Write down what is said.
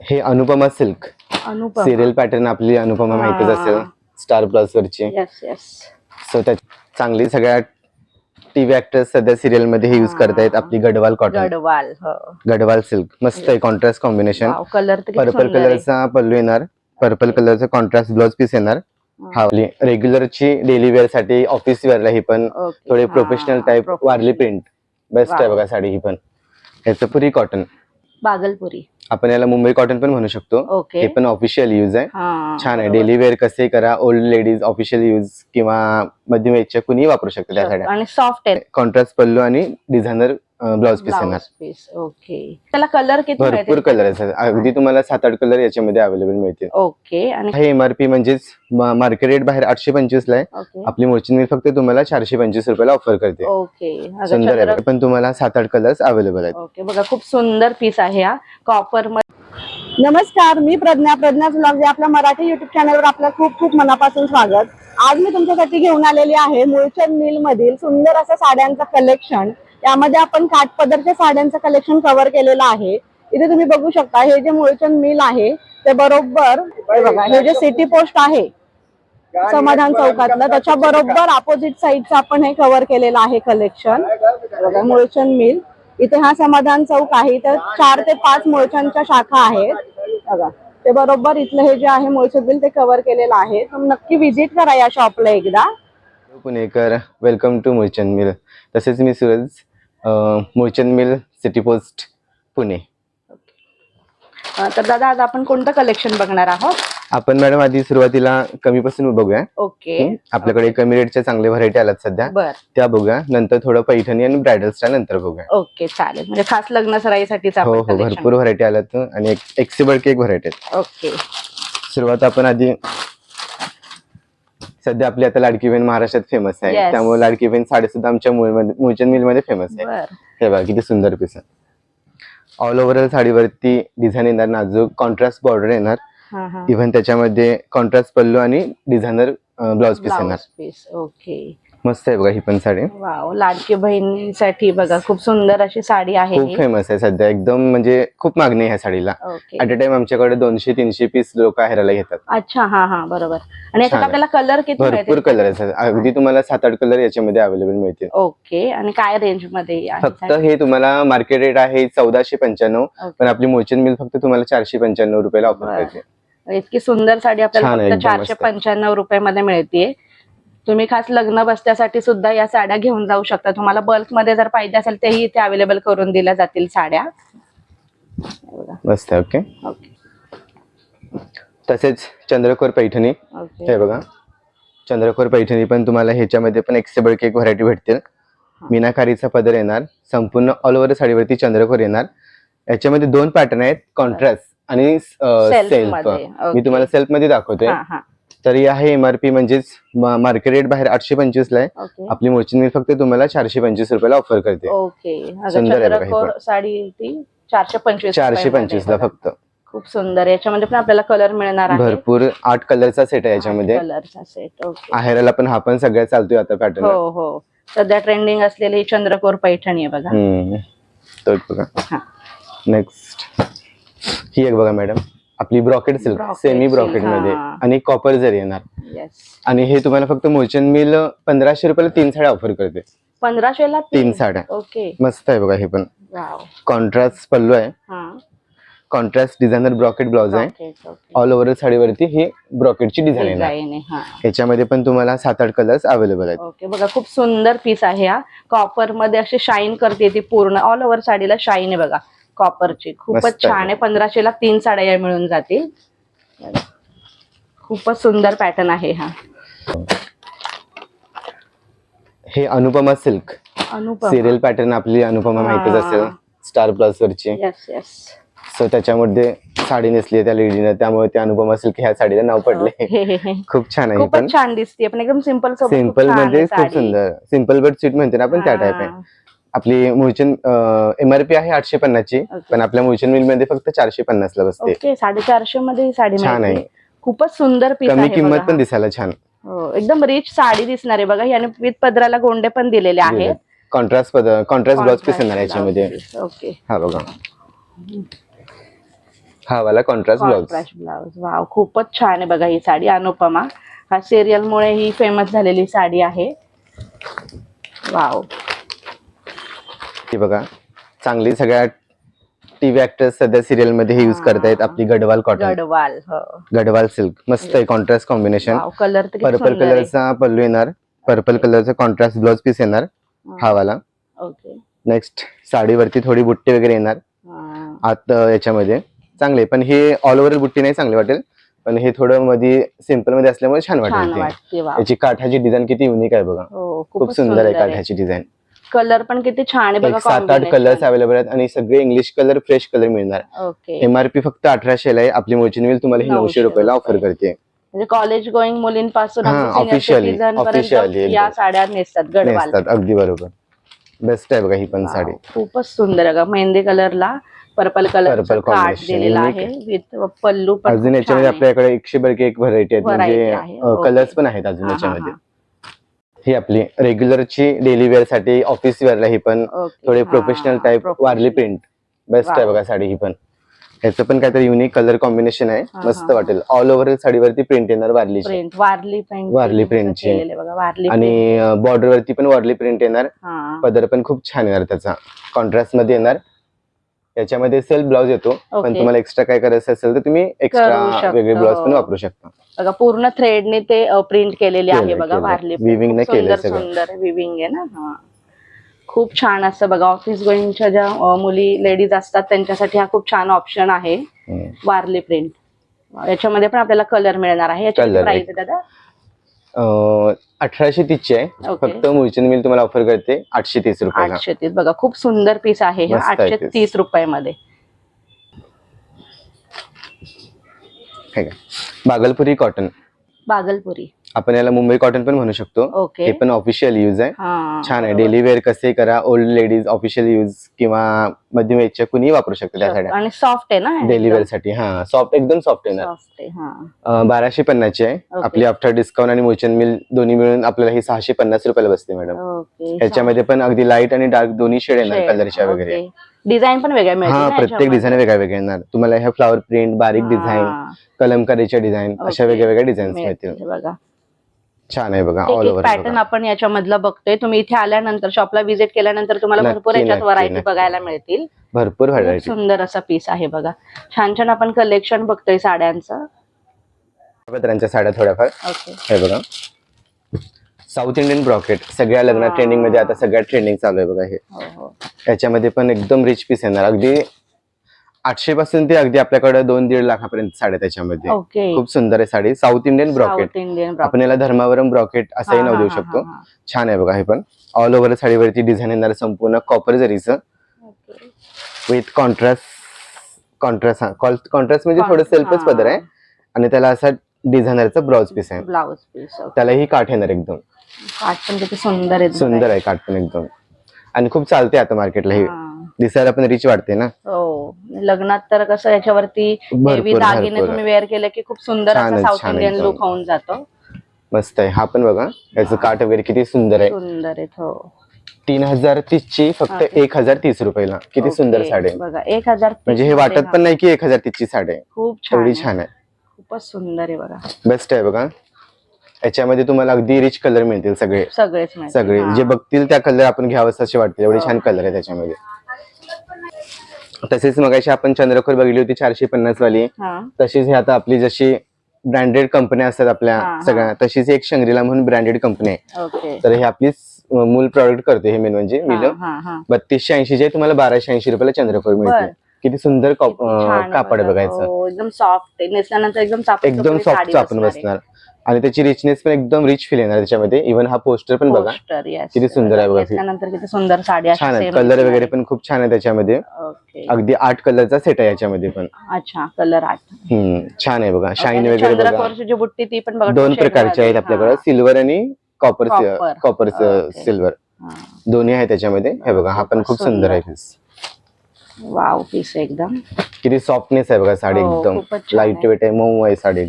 हे Anupama silk. Anupam. Serial pattern आपली अनुपमा माहितीच. असेल. स्टार प्लस वरची. येस येस सो त्या चांगली सगळ्या टीव्ही ऍक्टर्स सध्या सिरियलमध्ये हे युज करतायत. आपली गडवाल कॉटन गडवाल हो. गडवाल सिल्क. मस्त आहे कॉन्ट्रास्ट कॉम्बिनेशन कलर तर किती पर्पल सुंदर आहे. कलरचा पल्लू येणार. पर्पल कलरचा कॉन्ट्रास्ट ब्लाउज पीस येणार. हा. रेग्युलरची डेली वेअरसाठी ऑफिस वेअरला ही पण. थोडे हा, professional type professional. Warli print best आहे. बघा साडी ही पण. ह्याचं पुरी कॉटन बागलपुरी. आपण याला मुंबई कॉटन पण म्हणू शकतो. ओके हे पण ऑफिशियल यूज आहे. हा छान आहे. डेली वेअर कसे करा ओल्ड लेडीज ऑफिशियल यूज किंवा मध्यम एजच्या कुणीही वापरू शकते त्या साड्या आणि सॉफ्ट आहे कॉन्ट्रास्ट पल्लू आणि डिझायनर ब्लाउज पीस येणार. Piece okay. त्याला कलर किती भरपूर कलर आहेत अगदी तुम्हाला सात आठ कलर याच्यामध्ये अवेलेबल मिळतील. ओके आणि हे एमआरपी म्हणजेच मार्केट रेट बाहेर आठशे पंचवीस ला आहे. ओके. आपली मोर्चिन मिल फक्त तुम्हाला चारशे पंचवीस रुपयाला ऑफर करते. ओके. सुंदर आहे. पण तुम्हाला सात आठ कलर्स अवेलेबल आहेत. ओके बघा खूप सुंदर पीस आहे हा. कॉपर नमस्कार मी प्रज्ञा. प्रज्ञा ब्लॉग या आपल्या मराठी युट्यूब चॅनलवर आपलं खूप खूप मनापासून स्वागत. आज मी तुमच्यासाठी घेऊन आलेली आहे मुळचंद मिल मधील सुंदर असं साड्यांचं कलेक्शन यामध्ये आपण काठपदरच्या साड्यांचं कलेक्शन कव्हर केलेलं आहे. इथे तुम्ही बघू शकता हे जे मुळचंद मिल आहे ते बरोबर हे बघा हे जे सिटी पोस्ट आहे समाधान चौकातलं त्याच्या बरोबर अपोजिट साईडचं आपण हे कव्हर केलेलं आहे कलेक्शन बघा मुळचंद मिल. इथे हा समाधान चौक आहे तर चार ते पाच मुळचंदच्या शाखा आहेत. बघा ते बरोबर इथलं हे जे आहे मुळचंद मिल ते कव्हर केलेलं आहे. तुम्ही नक्की व्हिजिट करा या शॉपला एकदा. Punekar welcome to Mulchand mill. तसेच मी Suraj Mulchand mill city post Pune. अं, तर दादा आज आपण कोणतं कलेक्शन बघणार आहोत? आपण मॅडम आधी सुरुवातीला कमीपासून बघूया. ओके. आपल्याकडे कमी रेटच्या चांगले व्हरायटी आल्यात सध्या. बर. त्या बघूया. नंतर थोडं पैठणी आणि ब्रायडल स्टाईल नंतर बघूया. ओके चालेल. म्हणजे खास लग्न सराईसाठीच हो आपण हो. collection. भरपूर व्हरायटी आल्यात आणि एक्सिबल केक व्हरायटी ओके. सुरुवात आपण आधी सध्या आपली आता लाडकी बहीण महाराष्ट्रात फेमस आहे. Yes. त्यामुळे लाडकी बहीण साडी सुद्धा आमच्या मुळचंद मिलमध्ये फेमस आहे. बर. हे बघा किती सुंदर पीस आहे. ऑल ओव्हर साडीवरती डिझाईन येणार नाजूक कॉन्ट्रास्ट बॉर्डर येणार. हा हा. इव्हन त्याच्यामध्ये कॉन्ट्रास्ट पल्लू आणि डिझायनर ब्लाउज पीस येणार. पीस ओके मस्त आहे बघा ही पण साडी वाव लाडकी बहिणीसाठी बघा खूप सुंदर अशी साडी आहे खूप फेमस आहे सध्या एकदम म्हणजे खूप मागणी आहे ह्या साडीला ऍट अ टाइम आमच्याकडे दोनशे तीनशे पीस लोक हेरायला घेतात अच्छा हा हा बरोबर आणि याच्यात आहे. आपल्याला कलर किती भरपूर? कलर आहेत अगदी तुम्हाला सात आठ कलर याच्यामध्ये अवेलेबल मिळतील ओके आणि काय रेंजमध्ये आहे फक्त? हे तुम्हाला मार्केट रेट आहे चौदाशे पंच्याण्णव. पण आपली मोचन मिल फक्त तुम्हाला चारशे पंच्याण्णव रुपयाला ऑफर. करते इतकी सुंदर साडी आपल्याला आहे, फक्त चारशे. पंच्याण्णव रुपयामध्ये मिळते तुम्ही खास लग्न बसत्यासाठी सुद्धा या साड्या घेऊन जाऊ शकता. तुम्हाला बल्कमध्ये जर पाहिजे असेल तेही इथे अवेलेबल करून दिल्या जातील साड्या. मस्त ओके. ओके. तसेच चंद्रकोर पैठणी. ओके. हे बघा. चंद्रकोर पैठणी पण तुम्हाला ह्याच्यामध्ये पण एक्सेबल केक व्हरायटी भेटतील. मीनाकारीचा पदर येणार. संपूर्ण ऑल ओव्हर साडीवरती चंद्रकोर येणार. याच्यामध्ये दोन पॅटर्न आहेत. कॉन्ट्रास्ट आणि सेल्फमध्ये, मी. तुम्हाला सेल्फमध्ये दाखवतोय हा हा. तर ही आहे एमआरपी म्हणजेच मार्केट रेट बाहेर आठशे पंचवीस ला आहे. ओके आपली मोचिन मिल फक्त तुम्हाला चारशे पंचवीस रुपयाला ऑफर करते. ओके सुंदर आहे बघा हे चंद्रकोर पण. साडी ती चारशे पंचवीस चारशे रुपयामध्ये पंचवीस ला बघा. फक्त. खूप सुंदर आहे. याच्यामध्ये पण आपल्याला कलर मिळणार आहे. भरपूर आठ कलरचा सेट आहे याच्यामध्ये. कलरचा सेट ओके आहेराला पण हा पण सगळ्यात चालतोय आता पॅटर्न हो हो. सध्या ट्रेंडिंग असलेली ही चंद्रकोर पैठणी आहे बघा. तो एक बघा. हा. नेक्स्ट ही एक बघा मॅडम आपली brocade silk Brocade semi silk, ब्रॉकेटमध्ये हा. आणि कॉपर जरी येणार. येस आणि हे तुम्हाला फक्त मोचन मिल पंधराशे रुपयाला तीन साड्या ऑफर करते. पंधराशेला तीन? साड्या. ओके मस्त आहे बघा हे पण. वाव कॉन्ट्रास्ट पल्लू आहे. हा. कॉन्ट्रास्ट डिझायनर ब्रॉकेट ब्लाउज आहे. ओके ऑल ओव्हर साडीवरती ही ब्रॉकेटची डिझाईन येणार. डिझाईन आहे हा. याच्यामध्ये पण तुम्हाला सात आठ कलर्स अवेलेबल आहेत. ओके बघा खूप सुंदर पीस आहे हा. कॉपरमध्ये अशी शाईन करते ती पूर्ण. ऑल ओव्हर साडीला शाईन आहे बघा. कॉपरची खूपच आहे. छान आहे. पंधराशेला तीन साड्या मिळून जातील. खूपच सुंदर पॅटर्न आहे हा. हे Anupama silk. Anupam. Serial pattern आपली अनुपमा माहितीच. असेल. स्टार प्लस वरची. येस येस सो त्याच्यामध्ये साडी नेसली त्या लेडीनं त्यामुळे त्या अनुपमा सिल्क ह्या साडीला नाव पडले. खूप छान आहे खूपच छान दिसते पण एकदम छानमध्ये आहे खूप. सुंदर. सिंपल बट स्वीट म्हणते ना आपण त्या टाईप आहे. आपली मुळचंद एमआरपी आहे आठशे पन्नासची. पण आपल्या मुळचंद मिलमध्ये फक्त चारशे पन्नास ला बसते. ओके साडेचारशे मध्ये ही साडी छान. आहे. खूपच सुंदर पीस कमी किंमत पण. दिसायला छान. हो, एकदम रिच साडी दिसणार आहे बघा. याने विथ पदराला गोंडे पण दिलेले आहेत. कॉन्ट्रास्ट कॉन्ट्रास्ट ब्लाउज पीस येणार याच्यामध्ये. ओके. हा बघा. हा वाला contrast blouse contrast blouse wow खूपच छान आहे बघा ही साडी. अनुपमा हा सिरियल मुळे ही फेमस झालेली साडी आहे. वाव ही बघा चांगली सगळ्या टीव्ही ऍक्टर्स सध्या सिरियलमध्ये हे. युज. करतायत आपली गडवाल कॉटन गडवाल हो. गडवाल सिल्क मस्त आहे कॉन्ट्रास्ट कॉम्बिनेशन वाव कलर तर किती पर्पल सुंदर आहे. कलरचा पल्लू येणार. पर्पल कलरचा कॉन्ट्रास्ट ब्लाउज पीस येणार हा. वाला ओके नेक्स्ट साडीवरती थोडी बुट्टी वगैरे येणार. हा. आत अं, याच्यामध्ये. चांगले पण हे ऑल ओव्हर बुट्टी नाही चांगली वाटेल. पण हे थोडं मध्ये सिंपलमध्ये असल्यामुळे छान छान वाटेल ते. वाटते वाव याची काठाची डिझाईन किती युनिक आहे बघा. हो खूप खूपच सुंदर आहे काठाची डिझाईन कलर पण किती छान आहे बघा एक सात आठ. कलर्स अवेलेबल आहेत आणि सगळे इंग्लिश कलर फ्रेश कलर मिळणार. ओके एमआरपी फक्त अठराशे आहे. आपली मोचिन मिल तुम्हाला ही 900 नऊशे रुपयाला ऑफर. करते. म्हणजे कॉलेज गोईंग मुलींपासून officially एकदम. या साड्या नेसतात गडवाल. अगदी बरोबर. बेस्ट आहे बघा ही पण साडी. खूपच सुंदर आहे मेहंदी कलरला पर्पल कलर दिलेला unique. आहे विथ पल्लू अजून याच्यामध्ये. आपल्याकडे एकशे बरके एक व्हरायटी आहेत म्हणजे. कलर्स पण आहेत अजून याच्यामध्ये. हा. आपली रेग्युलरची डेली वेअरसाठी ऑफिस वेअरला ही पण थोडे professional type. Warli print best आहे. बघा साडी ही पण ह्याचं पण काहीतरी युनिक कलर कॉम्बिनेशन आहे मस्त. वाटेल ऑल ओव्हर साडीवरती प्रिंट येणार print Warli print Warli print ची. बघा वारली आणि बॉर्डर वरती पण वारली प्रिंट येणार पदर पण खूप छान येणार त्याचा कॉन्ट्रास्टमध्ये येणार याच्यामध्ये सेल्फ ब्लाउज येतो पण. तुम्हाला एक्स्ट्रा काय करायचं असेल तर तुम्ही एक्स्ट्रा. वेगळे ब्लाउज पण वापरू शकता. बघा पूर्ण थ्रेडने ते प्रिंट केलेली आहे बघा. वारली Weaving ने केलंय सुंदर विविंग आहे ना? हा. खूप छान असं बघा ऑफिस गोईंगच्या ज्या मुली लेडीज असतात त्यांच्यासाठी हा खूप छान ऑप्शन आहे. वारली प्रिंट याच्यामध्ये पण आपल्याला कलर मिळणार आहे. याची प्राइस दादा? अठराशे तीसची आहे. फक्त मुळचंद मिल तुम्हाला ऑफर करते आठशे तीस रुपयाला. आठशे तीस. बघा खूप सुंदर पीस आहे हे. मस्त आहे आठशे piece. तीस रुपयामध्ये. हे का? बागलपुरी कॉटन बागलपुरी. आपण याला मुंबई कॉटन पण म्हणू शकतो. ओके हे पण ऑफिशियल यूज आहे. हा छान आहे. बरोबर. डेली वेअर कसे करा ओल्ड लेडीज ऑफिशियल यूज किंवा मध्यम एजच्या कुणी वापरू शकतो त्या साड्या. आणि सॉफ्ट आहे ना डेली वेअरसाठी. हा सॉफ्ट एकदम सॉफ्ट येणार सॉफ्ट आहे हा. अं, बाराशे पन्नासची आहे. आपली आफ्टर डिस्काउंट आणि मुचन मिल दोन्ही मिळून आपल्याला ही सहाशे पन्नास रुपयाला बसते मॅडम ओके याच्यामध्ये पण अगदी लाइट आणि डार्क दोन्ही शेड येणार कलरच्या वगैरे. डिझाईन पण वेगळ्या मिळतील हा ना प्रत्येक याच्यामध्ये? डिझाईन वेगळ्या वेगळ्या येणार. तुम्हाला ह्या फ्लॉवर प्रिंट बारीक डिझाईन हा, कलमकारीच्या डिझाईन अशा. वेगळ्या वेगळ्या डिझाईन्स मिळतील मिळतील. बघा. छान आहे बघा ऑल ओव्हर पॅटर्न आपण याच्यामधला बघतोय. तुम्ही इथे आल्यानंतर शॉपला व्हिजिट केल्यानंतर तुम्हाला भरपूर याच्यात व्हरायटी. बघायला मिळतील. भरपूर सुंदर असा पीस आहे बघा. छान छान आपण कलेक्शन बघतोय साड्यांचं. पत्रांच्या साड्या थोड्याफार. हे बघा. साऊथ इंडियन ब्रॉकेट सगळ्या लग्न हा. ट्रेंडिंगमध्ये आता सगळ्या ट्रेंडिंग चालू आहे बघा हे. हो हो. याच्यामध्ये पण एकदम रिच पीस येणार. अगदी आठशे पासून ते अगदी आपल्याकडे दोन दीड लाखापर्यंत साड्या त्याच्यामध्ये. खूप सुंदर आहे साडी. साऊथ इंडियन ब्रॉकेट आपण याला धर्मावरम ब्रॉकेट असंही नाव देऊ शकतो. छान आहे बघा हे पण. ऑल ओव्हर साडीवरती डिझाईन येणार संपूर्ण कॉपर जरीचं. विथ कॉन्ट्रास्ट कॉन्ट्रास्ट हा कॉन्ट्रास्ट म्हणजे थोडं सेल्फच पदर आहे. आणि त्याला असा डिझायनरचा ब्लाउज पीस आहे. ब्लाउज पीस त्यालाही काठ येणार एकदम. काठ पण सुंदर आहे सुंदर आहे काठ पण एकदम. आणि खूप चालते आता मार्केटला हे. हा. दिसायला पण रिच वाटते ना हो लग्नात तर कसं याच्यावरती हेवी दागिने. तुम्ही वेअर केलं की खूप सुंदर असा साऊथ इंडियन. लुक होऊन जातो मस्त आहे हा पण बघा याचं काठ वगैरे किती सुंदर आहे सुंदर आहे हो तीन हजार तीस ची फक्त. एक हजार तीस रुपयाला किती सुंदर. साडी आहे. बघा एक हजार म्हणजे हे वाटत पण नाही की एक हजार तीस ची साडी आहे खूप एवढी आहे. छान आहे खूपच सुंदर आहे बघा बेस्ट आहे बघा याच्यामध्ये तुम्हाला अगदी रिच कलर मिळतील सगळे. सगळे हा. जे बघतील त्या कलर आपण घ्यावं असे वाटतील एवढे हो. छान कलर आहे त्याच्यामध्ये तसेच मगाशी आपण चंद्रकोर बघितली होती चारशे पन्नास वाली हा तशीच हे आता आपली जशी ब्रँडेड कंपन्या असतात आपल्या. सगळ्या तशीच एक शंग्रीला म्हणून ब्रँडेड कंपनी आहे ओके तर हे आपली मूल प्रॉडक्ट करते हे मेन म्हणजे मिल हा, हा, हा. बत्तीसशे ऐंशी जे तुम्हाला बाराशे ऐंशी रुपयाला चंद्रकोर. मिळते किती सुंदर कापड. बघायचं हो, एकदम सॉफ्ट नेसल्यानंतर एकदम चाप- एकदम सॉफ्ट आपण बसणार आणि त्याची रिचनेस पण एकदम रिच फील येणार त्याच्यामध्ये इव्हन हा पोस्टर पण बघा. किती सुंदर आहे बघा. किती सुंदर साडी छान आहे कलर वगैरे. पण खूप छान आहे त्याच्यामध्ये अगदी आठ कलरचा सेट आहे याच्यामध्ये पण अच्छा कलर आठ छान आहे बघा शाईन वगैरे बघा बुट्टी ती पण बघा दोन प्रकारचे आहेत. आपल्याकडे. सिल्वर आणि कॉपर. कॉपर. सिल्वर. दोन्ही आहे त्याच्यामध्ये हे बघा हा पण खूप सुंदर. आहे. वाव पीस एकदम. किती सॉफ्टनेस आहे बघा साडी हो, एकदम. खूपच छान लाइट आहे. वेट आहे मऊ आहे साडी.